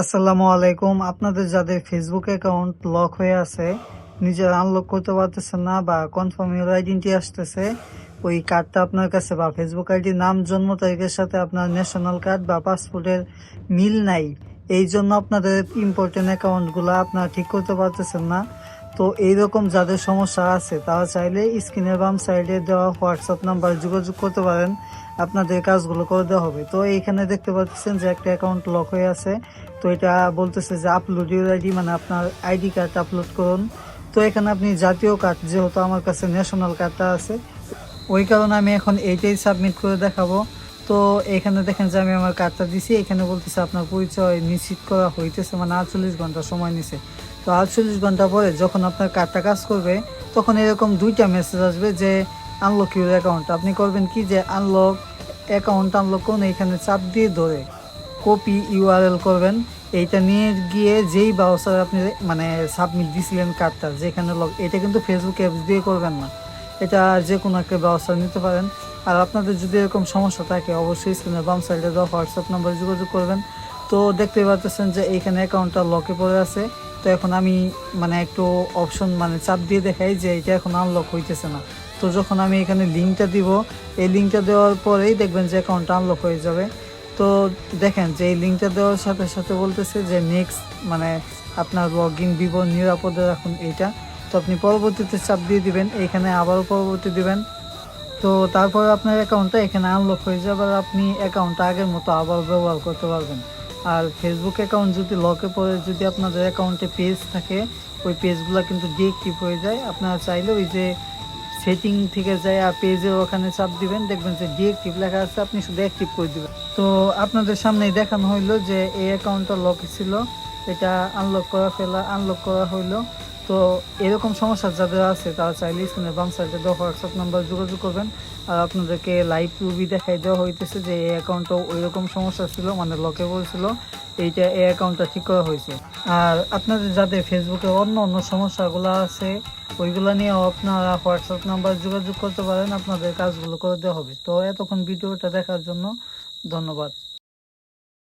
আসসালামু আলাইকুম। আপনাদের যাদের ফেসবুক অ্যাকাউন্ট লক হয়ে আছে, নিজের আনলক করতে পারতেছে না বা কনফার্ম ইউর আইডেন্টি আসতেছে, ওই কার্ডটা আপনার কাছে বা ফেসবুক আইডির নাম, জন্ম তারিখের সাথে আপনার ন্যাশনাল কার্ড বা পাসপোর্টের মিল নাই। এই জন্য আপনাদের ইম্পর্টেন্ট অ্যাকাউন্টগুলো আপনারা ঠিক করতে পারতেছেন না। তো এইরকম যাদের সমস্যা আছে, তারা চাইলে স্ক্রিনের বাম সাইডে দেওয়া হোয়াটসঅ্যাপ নাম্বার যোগাযোগ করতে পারেন। আপনাদের কাজগুলো করে দেওয়া হবে। তো এইখানে দেখতে পাচ্ছেন যে একটা অ্যাকাউন্ট লক হয়ে আছে। তো এটা বলতেছে যে আপলোড ইউর আইডি মানে আপনার আইডি কার্ড আপলোড করুন। তো এখানে আপনি জাতীয় কার্ড যেহেতু আমার কাছে ন্যাশনাল কার্ডটা আছে, ওই কারণে আমি এখন এইটাই সাবমিট করে দেখাবো। তো এখানে দেখেন যে আমি আমার কার্ডটা দিছি। এখানে বলতেছে আপনার পরিচয় নিশ্চিত করা হইতেছে মানে আটচল্লিশ ঘণ্টা সময় নিছে। তো আটচল্লিশ ঘণ্টা পরে যখন আপনার কার্ডটা কাজ করবে, তখন এরকম দুইটা মেসেজ আসবে যে আনলক ইউর অ্যাকাউন্ট আপনি করবেন কি যে আনলক অ্যাকাউন্ট আনলক করুন এইখানে চাপ দিয়ে ধরে কপি ইউআরএল করবেন। এইটা নিয়ে গিয়ে যেই ব্রাউজার আপনি মানে সাবমিট দিছিলেন কার্ডটা যেখানে লগ এটা কিন্তু ফেসবুক অ্যাপস দিয়ে করবেন না। এটা যে কোনো একটা ব্রাউজার নিতে পারেন। আর আপনাদের যদি এরকম সমস্যা থাকে, অবশ্যই স্ক্রিনের বাম সাইডে দেওয়া হোয়াটসঅ্যাপ নাম্বারে যোগাযোগ করবেন। তো দেখতে পাচ্ছেন যে এইখানে অ্যাকাউন্টটা লকে পড়ে আছে। তো এখন আমি মানে একটু অপশন মানে চাপ দিয়ে দেখাই যে এটা এখন আনলক হইতেছে না। তো যখন আমি এখানে লিঙ্কটা দিব, এই লিঙ্কটা দেওয়ার পরেই দেখবেন যে অ্যাকাউন্টটা আনলক হয়ে যাবে। তো দেখেন যে এই লিঙ্কটা দেওয়ার সাথে সাথে বলতেছে যে নেক্সট মানে আপনার লগ ইন বিবরণ নিরাপদে রাখুন এইটা। তো আপনি পরবর্তীতে চাপ দিয়ে দিবেন এইখানে আবারও পরবর্তী দিবেন। তো তারপর আপনার অ্যাকাউন্টটা এখানে আনলক হয়ে যাবে আর আপনি অ্যাকাউন্টটা আগের মতো আবার ব্যবহার করতে পারবেন। আর ফেসবুক অ্যাকাউন্ট যদি লকে পড়ে, যদি আপনাদের অ্যাকাউন্টে পেজ থাকে, ওই পেজগুলো কিন্তু ডিএক্টিভ হয়ে যায়। আপনারা চাইলে ওই যে সেটিং থেকে যায় আর পেজে ওখানে চাপ দিবেন, দেখবেন যে ডিএক্টিভ লেখা আছে, আপনি শুধু অ্যাক্টিভ করে দিবেন। তো আপনাদের সামনেই দেখানো হইল যে এই অ্যাকাউন্টটা লক ছিল। এটা আনলক করা ফেলা আনলক করা হইল। তো এরকম সমস্যা যাদের আছে, তারা চাইলে স্ক্রিনের বাম সাইডে দেওয়া হোয়াটসঅ্যাপ নাম্বার যোগাযোগ করবেন। আর আপনাদেরকে লাইভ রুবি দেখাই দেওয়া হইতেছে যে, এই অ্যাকাউন্টটাও ওই রকম সমস্যা ছিল মানে লকে বলছিল এইটা এই অ্যাকাউন্টটা ঠিক করা হয়েছে। আর আপনাদের যাদের ফেসবুকে অন্য অন্য সমস্যাগুলো আছে, ওইগুলো নিয়েও আপনারা হোয়াটসঅ্যাপ নাম্বার যোগাযোগ করতে পারেন, আপনাদের কাজগুলো করে দেওয়া হবে। তো এতক্ষণ ভিডিওটা দেখার জন্য ধন্যবাদ।